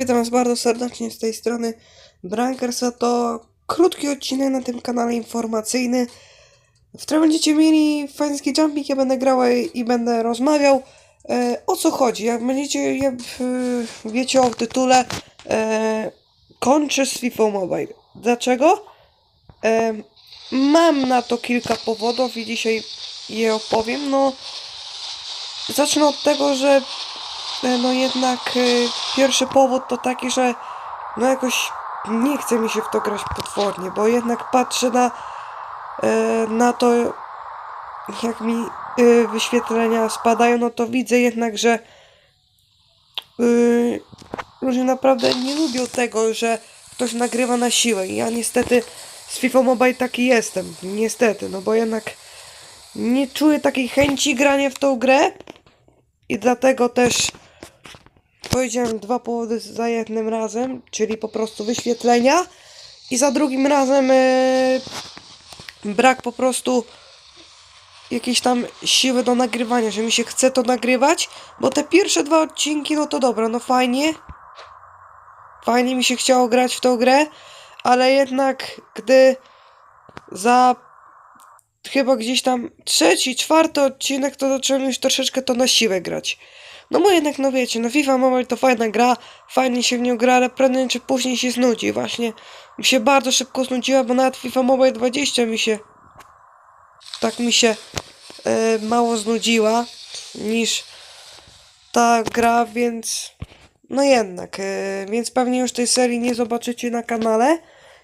Witam Was bardzo serdecznie z tej strony Brankersa. To krótki odcinek na tym kanale informacyjny, w którym będziecie mieli fajski jumping. Ja będę grał i będę rozmawiał. E, o co chodzi? Jak będziecie, jak e, wiecie o tytule, e, kończę z FIFA Mobile. Dlaczego? E, mam na to kilka powodów i dzisiaj je opowiem. No, zacznę od tego, że No jednak e, pierwszy powód to taki, że no jakoś nie chce mi się w to grać potwornie, bo jednak patrzę na, e, na to, jak mi e, wyświetlenia spadają, no to widzę jednak, że e, ludzie naprawdę nie lubią tego, że ktoś nagrywa na siłę. Ja niestety z FIFA Mobile taki jestem. Niestety, no bo jednak nie czuję takiej chęci grania w tą grę. I dlatego też powiedziałem dwa powody za jednym razem, czyli po prostu wyświetlenia i za drugim razem e, brak po prostu jakiejś tam siły do nagrywania, że mi się chce to nagrywać, bo te pierwsze dwa odcinki, no to dobra, no fajnie, fajnie mi się chciało grać w tą grę, ale jednak gdy za chyba gdzieś tam trzeci, czwarty odcinek, to zacząłem już troszeczkę to na siłę grać. No bo jednak, no wiecie, no FIFA Mobile to fajna gra, fajnie się w nią gra, ale prędzej czy później się znudzi. Właśnie mi się bardzo szybko znudziła, bo nawet FIFA Mobile 20 mi się tak mi się e, mało znudziła niż ta gra, więc no jednak, e, więc pewnie już tej serii nie zobaczycie na kanale,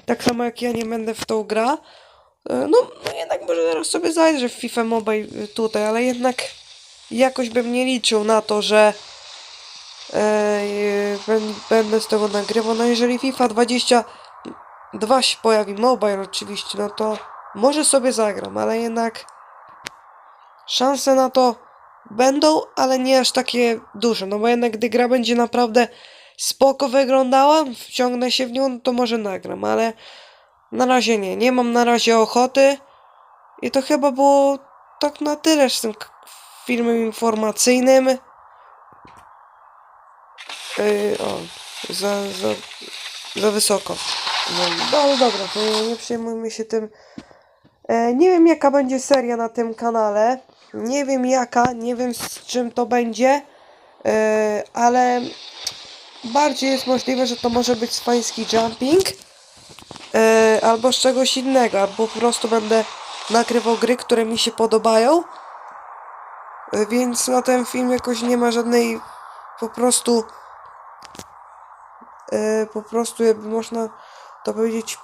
tak samo jak ja nie będę w tą gra. E, No, no jednak może zaraz sobie zajrzę w FIFA Mobile tutaj, ale jednak jakoś bym nie liczył na to, że e, bę- będę z tego nagrywał. No jeżeli FIFA 22 się pojawi, mobile oczywiście, no to może sobie zagram, ale jednak szanse na to będą, ale nie aż takie duże, no bo jednak gdy gra będzie naprawdę spoko wyglądała, wciągnę się w nią, no to może nagram, ale na razie nie, nie mam na razie ochoty i to chyba było tak na tyle z tym filmem informacyjnym. Yy, o, za, za, za wysoko. No, no dobra, to nie przejmujmy się tym. E, nie wiem jaka będzie seria na tym kanale. Nie wiem jaka, nie wiem z czym to będzie. E, ale bardziej jest możliwe, że to może być spański jumping. E, albo z czegoś innego, albo po prostu będę nagrywał gry, które mi się podobają. Więc na ten film jakoś nie ma żadnej po prostu e, po prostu jakby można to powiedzieć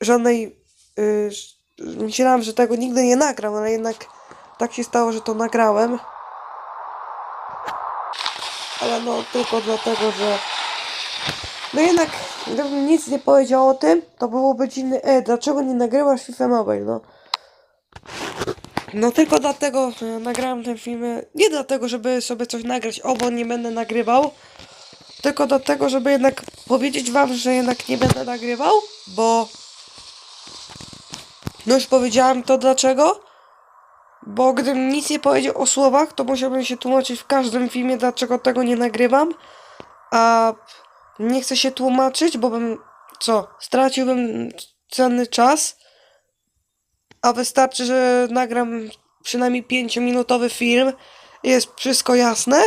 żadnej e, że tego nigdy nie nagram, ale jednak tak się stało, że to nagrałem. Ale no tylko dlatego, że no jednak, gdybym nic nie powiedział o tym, to byłoby dziwne, e, dlaczego nie nagrywasz FIFA Mobile, no. No tylko dlatego nagrałem ten film, nie dlatego, żeby sobie coś nagrać, o, bo nie będę nagrywał, tylko dlatego, żeby jednak powiedzieć wam, że jednak nie będę nagrywał, bo... No już powiedziałem to dlaczego, bo gdybym nic nie powiedział o słowach, to musiałbym się tłumaczyć w każdym filmie, dlaczego tego nie nagrywam, a nie chcę się tłumaczyć, bo bym, co, straciłbym cenny czas, a wystarczy, że nagram przynajmniej 5-minutowy film, jest wszystko jasne,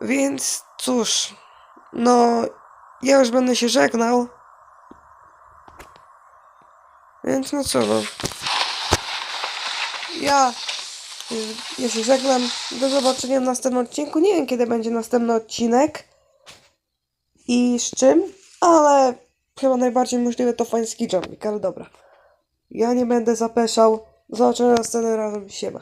więc cóż, no, ja już będę się żegnał, więc no co, no, ja, ja się żegnam, do zobaczenia w następnym odcinku, nie wiem kiedy będzie następny odcinek, i z czym, ale chyba najbardziej możliwe to fański jumping, ale dobra. Ja nie będę zapeszał. Do zobaczenia następnym razem. Siema.